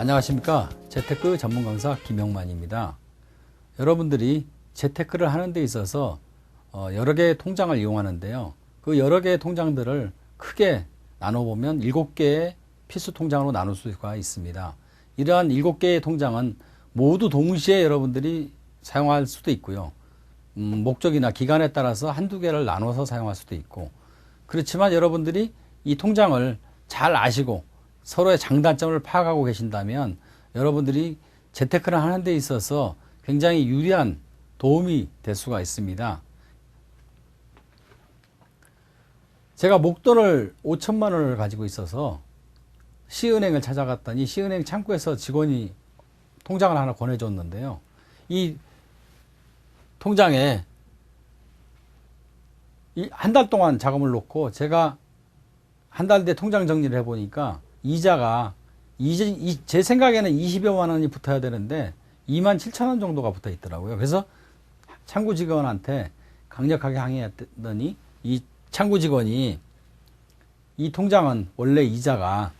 안녕하십니까. 재테크 전문 강사 김영만입니다. 여러분들이 재테크를 하는 데 있어서 어, 여러 개의 통장을 이용하는데요. 그 여러 개의 통장들을 크게 나눠보면 일곱 개의 필수 통장으로 나눌 수가 있습니다. 이러한 일곱 개의 통장은 모두 동시에 여러분들이 사용할 수도 있고요. 음, 목적이나 기간에 따라서 한두 개를 나눠서 사용할 수도 있고 그렇지만 여러분들이 이 통장을 잘 아시고 서로의 장단점을 파악하고 계신다면 여러분들이 재테크를 하는 데 있어서 굉장히 유리한 도움이 될 수가 있습니다. 제가 목돈을 5천만 원을 가지고 있어서 시은행을 찾아갔더니 시은행 창구에서 직원이 통장을 하나 권해줬는데요. 이 통장에 한 달 동안 자금을 놓고 제가 한 달 뒤에 통장 정리를 해보니까 이자가 이제 이- 제 생각에는 20여만 원이 붙어야 되는데 2만 7천 원 정도가 붙어 있더라고요. 그래서 창구 직원한테 강력하게 항의했더니 이 창구 직원이 이 통장은 원래 이자가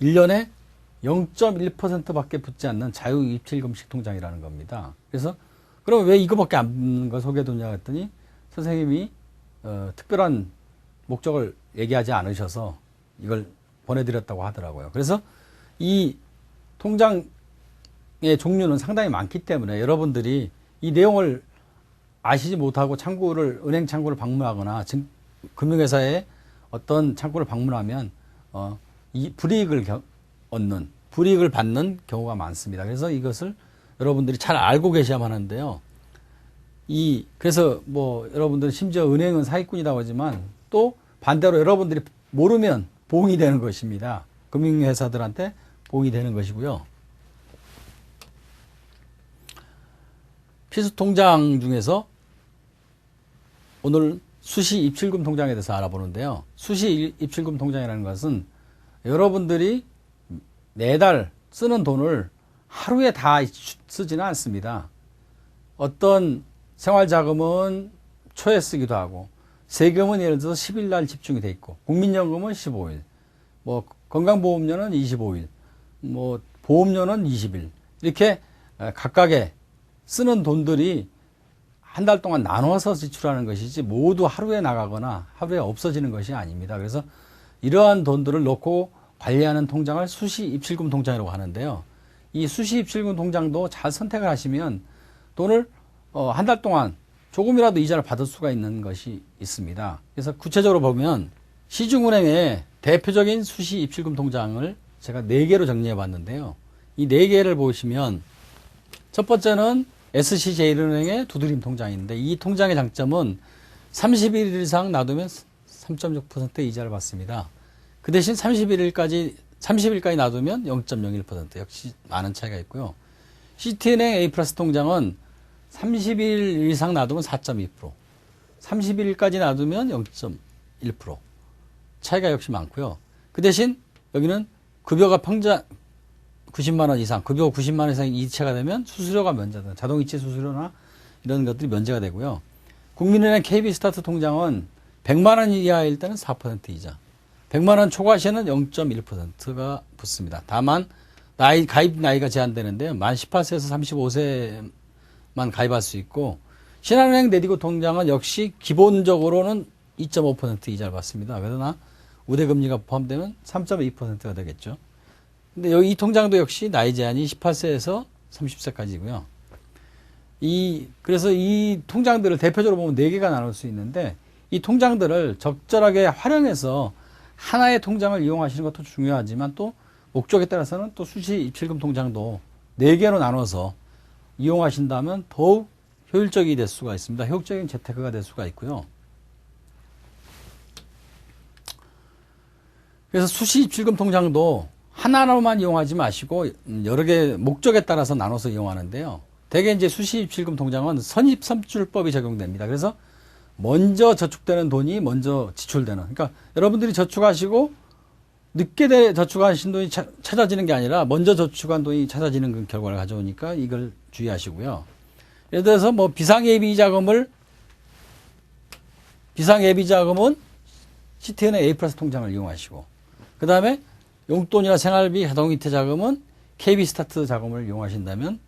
1년에 0.1%밖에 붙지 않는 자유 입출금식 통장이라는 겁니다. 그래서 그럼 왜 이거밖에 안 붙는 걸 소개해두냐 했더니 선생님이 어, 특별한 목적을 얘기하지 않으셔서 이걸 보내드렸다고 하더라고요. 그래서 이 통장의 종류는 상당히 많기 때문에 여러분들이 이 내용을 아시지 못하고 창구를 은행 창구를 방문하거나 증, 금융회사의 어떤 창구를 방문하면 어, 이 불이익을 겨- 얻는 불이익을 받는 경우가 많습니다. 그래서 이것을 여러분들이 잘 알고 계셔야만 하는데요. 이 그래서 뭐 여러분들 심지어 은행은 사기꾼이라고 하지만 또 반대로 여러분들이 모르면 봉이 되는 것입니다. 금융회사들한테 봉이 되는 것이고요. 필수 통장 중에서 오늘 수시 입출금 통장에 대해서 알아보는데요. 수시 입출금 통장이라는 것은 여러분들이 매달 쓰는 돈을 하루에 다 쓰지는 않습니다. 어떤 생활자금은 초에 쓰기도 하고 세금은 예를 들어서 10일 날 집중이 돼 있고 국민연금은 15일, 뭐 건강보험료는 25일, 뭐 보험료는 20일 이렇게 각각의 쓰는 돈들이 한 달 동안 나눠서 지출하는 것이지 모두 하루에 나가거나 하루에 없어지는 것이 아닙니다. 그래서 이러한 돈들을 놓고 관리하는 통장을 수시 입출금 통장이라고 하는데요. 이 수시 입출금 통장도 잘 선택을 하시면 돈을 어, 한달 동안 조금이라도 이자를 받을 수가 있는 것이 있습니다. 그래서 구체적으로 보면 시중은행의 대표적인 수시 입출금 통장을 제가 네 개로 정리해 봤는데요. 이네 개를 보시면 첫 번째는 SC제일은행의 두드림 통장인데 이 통장의 장점은 30일 이상 놔두면 3.6% 이자를 받습니다. 그 대신 31일까지 30일까지 놔두면 0.01% 역시 많은 차이가 있고요. 시티은행 A 플러스 통장은 30일 이상 놔두면 4.2%, 31일까지 놔두면 0.1% 차이가 역시 많고요. 그 대신 여기는 급여가 평자 90만 원 이상, 급여 90만 원 이상 이체가 되면 수수료가 면제된 자동 이체 수수료나 이런 것들이 면제가 되고요. 국민은행 KB 스타트 통장은 100만 원 이하일 때는 4% 이자, 100만 원 초과 시에는 0.1%가 붙습니다. 다만 나이 가입 나이가 제한되는데요. 만 18세에서 35세 만 가입할 수 있고 신한은행 내디고 통장은 역시 기본적으로는 2.5% 이자를 받습니다. 그러나 우대금리가 포함되면 3.2%가 되겠죠. 근데 여기 이 통장도 역시 나이 제한이 18세에서 30세까지고요. 이 그래서 이 통장들을 대표적으로 보면 네 개가 나눌 수 있는데 이 통장들을 적절하게 활용해서 하나의 통장을 이용하시는 것도 중요하지만 또 목적에 따라서는 또 수시 입출금 통장도 네 개로 나눠서 이용하신다면 더욱 효율적이 될 수가 있습니다. 효율적인 재테크가 될 수가 있고요. 그래서 수시 입출금 통장도 하나로만 이용하지 마시고 여러 개 목적에 따라서 나눠서 이용하는데요. 대개 이제 수시 입출금 통장은 선입 선출법이 적용됩니다. 그래서 먼저 저축되는 돈이 먼저 지출되는. 그러니까 여러분들이 저축하시고 늦게 돼 저축하신 돈이 차- 찾아지는 게 아니라 먼저 저축한 돈이 찾아지는 그 결과를 가져오니까 이걸 주의하시고요. 예를 들어서 뭐 비상예비 자금을 비상예비 자금은 시티은행 A 플러스 통장을 이용하시고 그 다음에 용돈이나 생활비, 자동이체 자금은 KB스타트 자금을 이용하신다면